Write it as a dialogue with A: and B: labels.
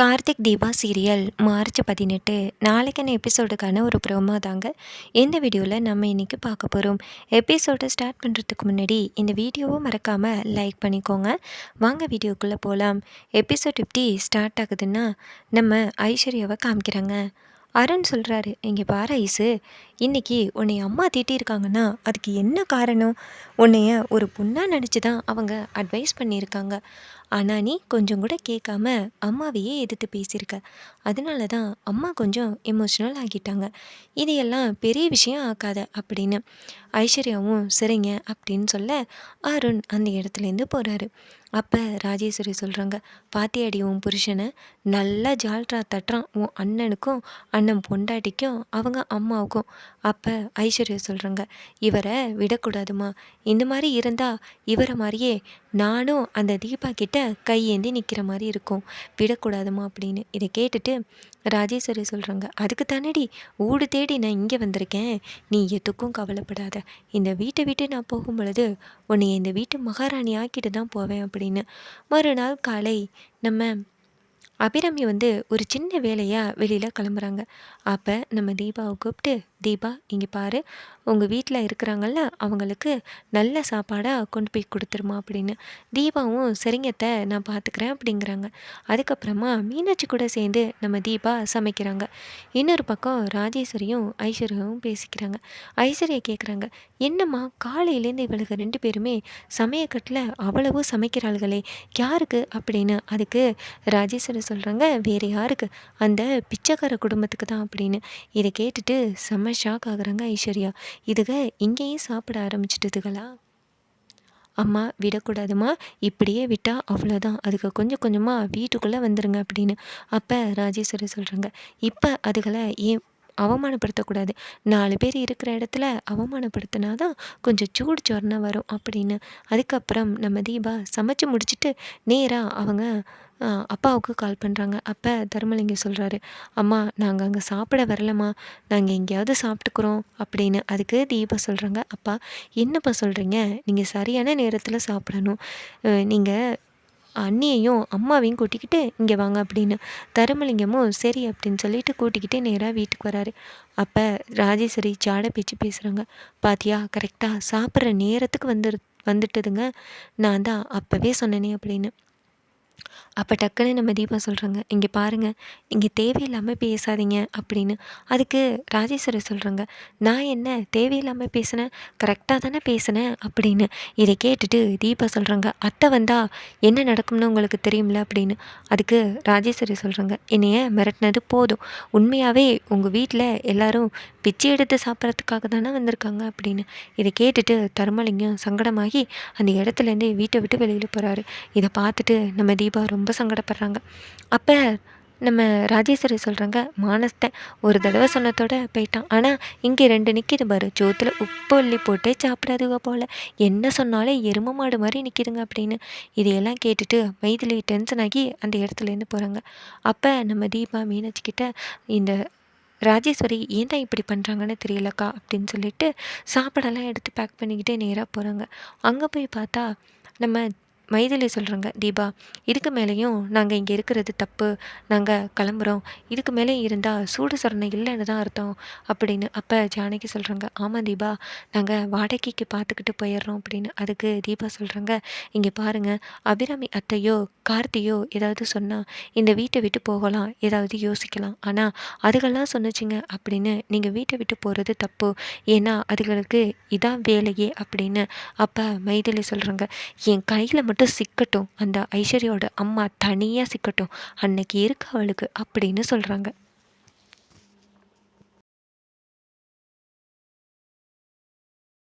A: Karthik Deepa serial March பதினெட்டு. நாளைக்கான எபிசோடுக்கான ஒரு ப்ரோமோ தாங்க. இந்த வீடியோவில் நம்ம இன்றைக்கி பார்க்க போகிறோம் எபிசோடை ஸ்டார்ட் பண்ணுறதுக்கு முன்னாடி இந்த வீடியோவை மறக்காமல் லைக் பண்ணிக்கோங்க. வாங்க வீடியோக்குள்ளே போகலாம் எபிசோட் எப்படி ஸ்டார்ட் ஆகுதுன்னா நம்ம ஐஸ்வர்யாவை காமிக்கிறாங்க. அருண் சொல்கிறாரு இங்கே பாரு ஐஸு இன்றைக்கி உன்னை அம்மா திட்டியிருக்காங்கன்னா அதுக்கு என்ன காரணம்? உன்னைய ஒரு பொண்ணாக நினச்சி தான் அவங்க அட்வைஸ் பண்ணியிருக்காங்க. ஆனால் நீ கொஞ்சம் கூட கேட்காம அம்மாவையே எதிர்த்து பேசியிருக்க. அதனால தான் அம்மா கொஞ்சம் எமோஷ்னல் ஆகிட்டாங்க. இதையெல்லாம் பெரிய விஷயம் ஆக்காத அப்படின்னு. ஐஸ்வர்யாவும் சரிங்க அப்படின்னு சொல்ல அருண் அந்த இடத்துலேருந்து போகிறாரு அப்போ ராஜேஸ்வரி சொல்கிறாங்க பாத்தியாடி உன் புருஷனை நல்லா ஜால்ரா தட்டுறான். உன் அண்ணனுக்கும் அண்ணன் பொண்டாட்டிக்கும் அவங்க அம்மாவுக்கும். அப்போ ஐஸ்வர்யா சொல்கிறாங்க இவரை விடக்கூடாதுமா இந்த மாதிரி இருந்தால் இவரை மாதிரியே நானும் அந்த தீபா கிட்ட கையேந்தி நிற்கிற மாதிரி இருக்கும். விடக்கூடாதுமா அப்படின்னு இதை கேட்டுட்டு ராஜேஸ்வரி சொல்கிறாங்க அதுக்கு தானடி ஊடு தேடி நான் இங்கே வந்திருக்கேன். நீ எதுக்கும் கவலைப்படாத. இந்த வீட்டை விட்டு நான் போகும் பொழுது உன்னை இந்த வீட்டு மகாராணி ஆக்கிட்டு தான் போவேன் அப்படின்னு. மறுநாள் காலை நம்ம அபிராமி வந்து ஒரு சின்ன வேலையாக வெளியில் கிளம்புறாங்க. அப்போ நம்ம தீபாவை கூப்பிட்டு தீபா இங்கே பாரு. உங்கள் வீட்டில் இருக்கிறாங்கல்ல அவங்களுக்கு நல்ல சாப்பாடாக கொண்டு போய் கொடுத்துருமா அப்படின்னு. தீபாவும் சரிங்கத்தை நான் பார்த்துக்கிறேன் அப்படிங்கிறாங்க. அதுக்கப்புறமா மீனாட்சி கூட சேர்ந்து நம்ம தீபா சமைக்கிறாங்க. இன்னொரு பக்கம் ராஜேஸ்வரியும் ஐஸ்வர்யாவும் பேசிக்கிறாங்க. ஐஸ்வர்யா கேட்குறாங்க என்னம்மா காலையிலேருந்து இவளுக்கு ரெண்டு பேருமே சமயக்கட்டில் அவ்வளவு சமைக்கிறாள்களே யாருக்கு அப்படின்னு அதுக்கு ராஜேஸ்வரி சொல்கிறாங்க வேறு யாருக்கு? அந்த பிச்சைக்கார குடும்பத்துக்கு தான் அப்படின்னு. இதை கேட்டுட்டு செம்ம ஷாக் ஆகுறாங்க ஐஸ்வர்யா. இதுக இங்கேயும் சாப்பிட ஆரம்பிச்சிட்டதுகளா? அம்மா விடக்கூடாதுமா. இப்படியே விட்டால் அவ்வளோதான் அதுக்கு கொஞ்சம் கொஞ்சமாக வீட்டுக்குள்ளே வந்துடுங்க அப்படின்னு. அப்போ ராஜேஸ்வரி சொல்கிறாங்க இப்போ அதுகளை ஏன் அவமானப்படுத்தக்கூடாது. நாலு பேர் இருக்கிற இடத்துல அவமானப்படுத்தினா தான் கொஞ்சம் சூடு சொரணை வரும் அப்படின்னு. அதுக்கப்புறம் நம்ம தீபா சமைச்சு முடிச்சுட்டு நேராக அவங்க அப்பாவுக்கு கால் பண்ணுறாங்க அப்போ தர்மலிங்கம் சொல்கிறாரு அம்மா நாங்கள் அங்கே சாப்பிட வரலம்மா. நாங்கள் எங்கேயாவது சாப்பிட்டுக்குறோம். அப்படின்னு. அதுக்கு தீபா சொல்கிறாங்க அப்பா என்னப்பா சொல்கிறீங்க நீங்கள் சரியான நேரத்தில் சாப்பிடணும். நீங்கள் அண்ணியையும் அம்மாவையும் கூட்டிக்கிட்டு இங்கே வாங்க அப்படின்னு. தருமலிங்கமும் சரி அப்படின்னு சொல்லிட்டு கூட்டிக்கிட்டு நேராக வீட்டுக்கு வராரு. அப்போ ராஜேஸ்வரி ஜாட பேச்சு பேசுகிறாங்க பாத்தியா கரெக்டாக சாப்பிட்ற நேரத்துக்கு வந்து வந்துட்டதுங்க. நான் தான் அப்போவே சொன்னேனே அப்படின்னு. அப்போ டக்குன்னு நம்ம தீபா சொல்கிறாங்க இங்கே பாருங்கள் இங்கே தேவையில்லாமல் பேசாதீங்க அப்படின்னு. அதுக்கு ராஜேஸ்வரி சொல்கிறாங்க நான் என்ன தேவையில்லாமல் பேசினேன் கரெக்டாக தானே பேசினேன் அப்படின்னு. இதை கேட்டுட்டு தீபா சொல்கிறாங்க அத்தை வந்தால் என்ன நடக்கும்னு உங்களுக்கு தெரியும்ல அப்படின்னு. அதுக்கு ராஜேஸ்வரி சொல்கிறாங்க என்னைய மிரட்டினது போதும். உண்மையாகவே உங்கள் வீட்டில் எல்லோரும் பிச்சை எடுத்து சாப்பிட்றதுக்காக தானே வந்திருக்காங்க அப்படின்னு. இதை கேட்டுட்டு தர்மலிங்கம் சங்கடமாகி அந்த இடத்துலேருந்து வீட்டை விட்டு வெளியில் போகிறாரு இதை பார்த்துட்டு நம்ம தீபா ரொம்ப ரொம்ப சங்கடப்படுறாங்க. அப்போ நம்ம ராஜேஸ்வரி சொல்கிறாங்க மானஸ்தன் ஒரு தடவை சொன்னதோட போயிட்டான். ஆனால் இங்கே ரெண்டு நிற்கிது பாரு. ஜோத்தில் உப்பு அள்ளி போட்டே சாப்பிடாதுங்க போல். என்ன சொன்னாலும் எரும மாடு மாதிரி நிற்கிதுங்க அப்படின்னு இதையெல்லாம் கேட்டுட்டு வயதிலே டென்ஷன் ஆகி அந்த இடத்துலேருந்து போகிறாங்க அப்போ நம்ம தீபா மீனாட்சிக்கிட்ட இந்த ராஜேஸ்வரி ஏன் தான் இப்படி பண்ணுறாங்கன்னு தெரியலக்கா அப்படின்னு சொல்லிட்டு சாப்பாடெல்லாம் எடுத்து பேக் பண்ணிக்கிட்டே நேராக போகிறாங்க அங்கே போய் பார்த்தா நம்ம மைதிலி சொல்கிறாங்க தீபா இதுக்கு மேலேயும் நாங்கள் இங்கே இருக்கிறது தப்பு. நாங்கள் கிளம்புறோம். இதுக்கு மேலே இருந்தால் சூடு சரணை இல்லைன்னு தான் அர்த்தம். அப்படின்னு அப்போ ஜானகி சொல்கிறாங்க ஆமாம் தீபா நாங்கள் வாடகைக்கு பார்த்துக்கிட்டு போயிடுறோம். அப்படின்னு அதுக்கு தீபா சொல்கிறாங்க இங்கே பாருங்கள் அபிராமி அத்தையோ கார்த்தியோ ஏதாவது சொன்னால் இந்த வீட்டை விட்டு போகலாம். ஏதாவது யோசிக்கலாம். ஆனால் அதுகெல்லாம் சொன்னச்சிங்க அப்படின்னு நீங்கள் வீட்டை விட்டு போகிறது தப்பு. ஏன்னா அதுகளுக்கு இதான் வேலையே. அப்படின்னு அப்போ மைதிலி சொல்கிறாங்க என் கையில் மட்டும் மட்டும் சிக்கட்டும் அந்த ஐஸ்வர்யாவோட அம்மா தனியாக சிக்கட்டும் அன்னைக்கு இருக்கு அவளுக்கு அப்படின்னு சொல்கிறாங்க